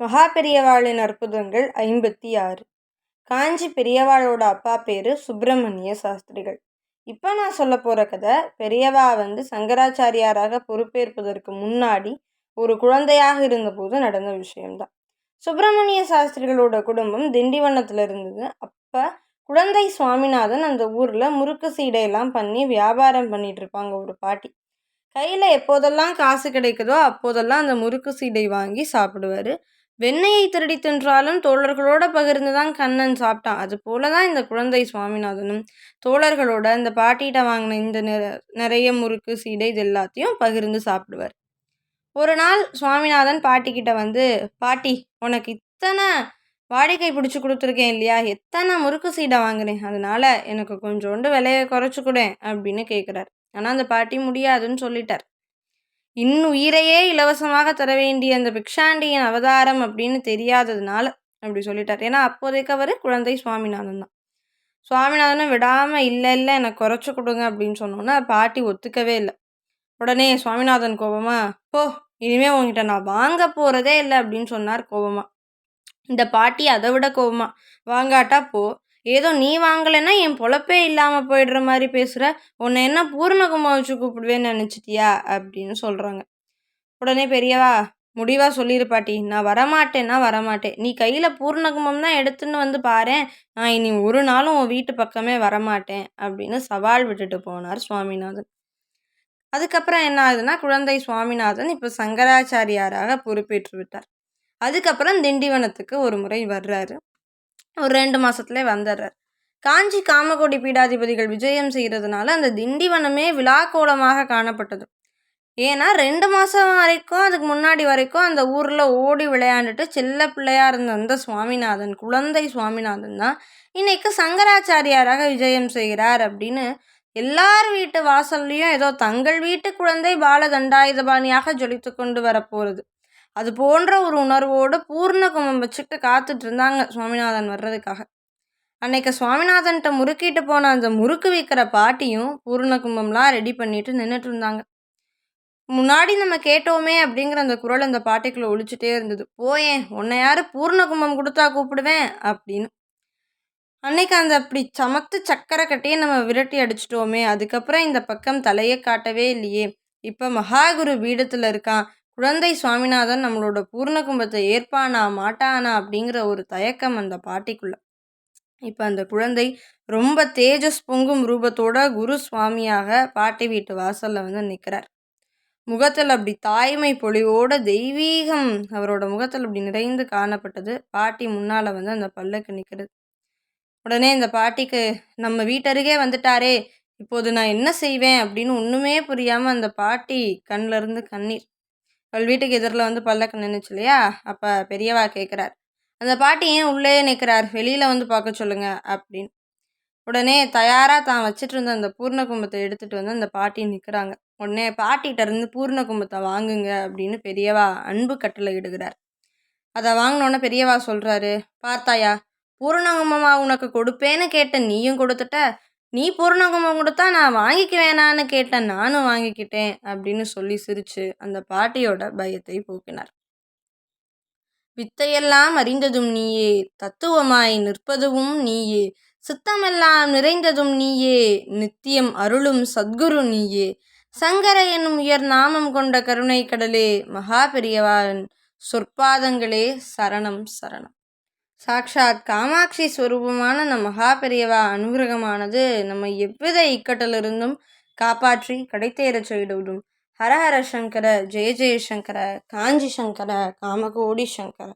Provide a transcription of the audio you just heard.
மகா பெரியவாளின் அற்புதங்கள் ஐம்பத்தி ஆறு. காஞ்சி பெரியவாளோட அப்பா பேர் சுப்பிரமணிய சாஸ்திரிகள். இப்போ நான் சொல்ல போகிற கதை பெரியவா வந்து சங்கராச்சாரியாராக பொறுப்பேற்பதற்கு முன்னாடி ஒரு குழந்தையாக இருந்தபோது நடந்த விஷயம்தான். சுப்பிரமணிய சாஸ்திரிகளோட குடும்பம் திண்டிவனத்தில் இருந்தது. அப்போ குழந்தை சுவாமிநாதன் அந்த ஊரில் முறுக்கு சீடையெல்லாம் பண்ணி வியாபாரம் பண்ணிட்டு இருப்பாங்க ஒரு பாட்டி. கையில் எப்போதெல்லாம் காசு கிடைக்குதோ அப்போதெல்லாம் அந்த முறுக்கு சீடை வாங்கி சாப்பிடுவார். வெண்ணெயை திருடி தின்றாலும் தோழர்களோட பகிர்ந்து தான் கண்ணன் சாப்பிட்டான். அது போல தான் இந்த குழந்தை சுவாமிநாதனும் தோழர்களோட இந்த பாட்டிகிட்ட வாங்கின இந்த நிறைய முறுக்கு சீடை இது எல்லாத்தையும் பகிர்ந்து சாப்பிடுவார். ஒரு நாள் சுவாமிநாதன் பாட்டிக்கிட்ட வந்து பாட்டி உனக்கு இத்தனை வாடிக்கை பிடிச்சி கொடுத்துருக்கேன் இல்லையா? எத்தனை முறுக்கு சீடை வாங்கினேன்? அதனால் எனக்கு கொஞ்சோண்டு விலையை குறைச்சி கொடு அப்படின்னு கேட்குறாரு ஆனால் அந்த பாட்டி முடியாதுன்னு சொல்லிட்டார். இன்னுயிரையே இலவசமாக தர வேண்டிய அந்த பிக்ஷாண்டியின் அவதாரம் அப்படின்னு தெரியாததுனால அப்படி சொல்லிட்டார். ஏன்னா அப்போதைக்கு அவர் குழந்தை சுவாமிநாதன் தான். சுவாமிநாதனும் விடாமல் இல்லை இல்லை எனக்கு குறைச்சி கொடுங்க அப்படின்னு சொன்னோன்னா பாட்டி ஒத்துக்கவே இல்லை. உடனே சுவாமிநாதன் கோபமா போ இனிமே உங்ககிட்ட நான் வாங்க போகிறதே இல்லை அப்படின்னு சொன்னார் கோபமா. இந்த பாட்டி அதை விட கோபமா வாங்காட்டா போ ஏதோ நீ வாங்கலைன்னா என் பொழப்பே இல்லாமல் போயிடுற மாதிரி பேசுகிற உன்னை என்ன பூர்ணகுமார் வச்சு கூப்பிடுவேன்னு நினச்சிட்டியா? அப்படின்னு சொல்கிறாங்க உடனே பெரியவா முடிவாக சொல்லிடு பாட்டி. நான் வரமாட்டேன்னா வரமாட்டேன். நீ கையில் பூர்ணகுமம் தான் எடுத்துன்னு வந்து பாரு நான் இனி ஒரு நாளும் உன் வீட்டு பக்கமே வரமாட்டேன் அப்படின்னு சவால் விட்டுட்டு போனார் சுவாமிநாதன். அதுக்கப்புறம் என்ன ஆகுதுன்னா குழந்தை சுவாமிநாதன் இப்போ சங்கராச்சாரியாராக பொறுப்பேற்று விட்டார். அதுக்கப்புறம் திண்டிவனத்துக்கு ஒரு முறை வர்றாரு. ஒரு ரெண்டு மாதத்துல வந்துடுறார். காஞ்சி காமகோடி பீடாதிபதிகள் விஜயம் செய்கிறதுனால அந்த திண்டிவனமே விழாக்கோலமாக காணப்பட்டது. ஏன்னா ரெண்டு மாதம் வரைக்கும் அதுக்கு முன்னாடி வரைக்கும் அந்த ஊரில் ஓடி விளையாண்டுட்டு செல்ல பிள்ளையாக இருந்த அந்த சுவாமிநாதன் குழந்தை சுவாமிநாதன் தான் இன்னைக்கு சங்கராச்சாரியாராக விஜயம் செய்கிறார் அப்படின்னு எல்லார் வீட்டு வாசல்லையும் ஏதோ தங்கள் வீட்டு குழந்தை பாலதண்டாயுதபாணியாக ஜொலித்து கொண்டு வரப்போகிறது அது போன்ற ஒரு உணர்வோடு பூர்ண கும்பம் வச்சுக்கிட்டு காத்துட்டு இருந்தாங்க சுவாமிநாதன் வர்றதுக்காக. அன்னைக்கு சுவாமிநாதன்கிட்ட முறுக்கிட்டு போன அந்த முறுக்கு விற்கிற பாட்டியும் பூர்ண கும்பம்லாம் ரெடி பண்ணிட்டு நின்றுட்டு இருந்தாங்க. முன்னாடி நம்ம கேட்டோமே அப்படிங்கிற அந்த குரல் அந்த பாட்டிக்குள்ள ஒழிச்சுட்டே இருந்தது. போயேன் உன்னை யாரு பூர்ண கும்பம் கொடுத்தா கூப்பிடுவேன் அப்படின்னு. அன்னைக்கு அந்த அப்படி சமத்து சக்கரை கட்டியே நம்ம விரட்டி அடிச்சிட்டோமே அதுக்கப்புறம் இந்த பக்கம் தலையை காட்டவே இல்லையே. இப்போ மகாகுரு பீடத்தில் இருக்கான் குழந்தை சுவாமிநாதன் நம்மளோட பூர்ண கும்பத்தை ஏற்பானா மாட்டானா அப்படிங்கிற ஒரு தயக்கம் அந்த பாட்டிக்குள்ள. இப்போ அந்த குழந்தை ரொம்ப தேஜஸ் பொங்கும் ரூபத்தோட குரு சுவாமியாக பாட்டி வீட்டு வாசலில் வந்து நிற்கிறார் முகத்தில் அப்படி தாய்மை பொழிவோட தெய்வீகம் அவரோட முகத்தில் அப்படி நிறைந்து காணப்பட்டது. பாட்டி முன்னால் வந்து அந்த பல்லுக்கு நிற்கிறது உடனே இந்த பாட்டிக்கு நம்ம வீட்டருகே வந்துட்டாரே இப்போது நான் என்ன செய்வேன்? அப்படின்னு ஒன்றுமே புரியாமல் அந்த பாட்டி கண்ணிலேருந்து கண்ணீர். அவள் வீட்டுக்கு எதிரில் வந்து பல்லக்கு நின்றுச்சு இல்லையா? அப்போ பெரியவா கேட்குறார் அந்த பாட்டி ஏன் உள்ளே நிற்கிறார்? வெளியில் வந்து பார்க்க சொல்லுங்க அப்படின்னு. உடனே தயாராக தான் வச்சுட்டு இருந்த அந்த பூர்ண கும்பத்தை எடுத்துகிட்டு வந்து அந்த பாட்டி நிற்கிறாங்க. உடனே பாட்டிகிட்ட இருந்து பூர்ண கும்பத்தை வாங்குங்க அப்படின்னு பெரியவா அன்பு கட்டளை இடுகிறார். அதை வாங்கினோன்னே பெரியவா சொல்கிறாரு பார்த்தாயா? பூர்ணகுமமா உனக்கு கொடுப்பேன்னு கேட்ட நீயும் கொடுத்துட்ட? நீ பூர்ணகுமம் கொடுத்தா நான் வாங்கிக்க வேணான்னு கேட்டேன். நானும் வாங்கிக்கிட்டேன் அப்படின்னு சொல்லி சிரிச்சு அந்த பாட்டியோட பயத்தை போக்கினார். வித்தையெல்லாம் அறிந்ததும் நீயே தத்துவமாய் நிற்பதுவும் நீயே சித்தமெல்லாம் நிறைந்ததும் நீயே நித்தியம் அருளும் சத்குரு நீயே. சங்கர என்னும் உயர் நாமம் கொண்ட கருணை கடலே மகா பெரியவான் சொற்பாதங்களே சரணம் சரணம். சாக்ஷாத் காமாட்சி ஸ்வரூபமான நம் மகா பெரியவா அனுகிரகமானது நம்ம எவ்வித இக்கட்டிலிருந்தும் காப்பாற்றி கடைத்தேறச் செய்துவிடும். ஹரஹர சங்கர ஜெய ஜெயசங்கர காஞ்சி சங்கர காமகோடி சங்கர.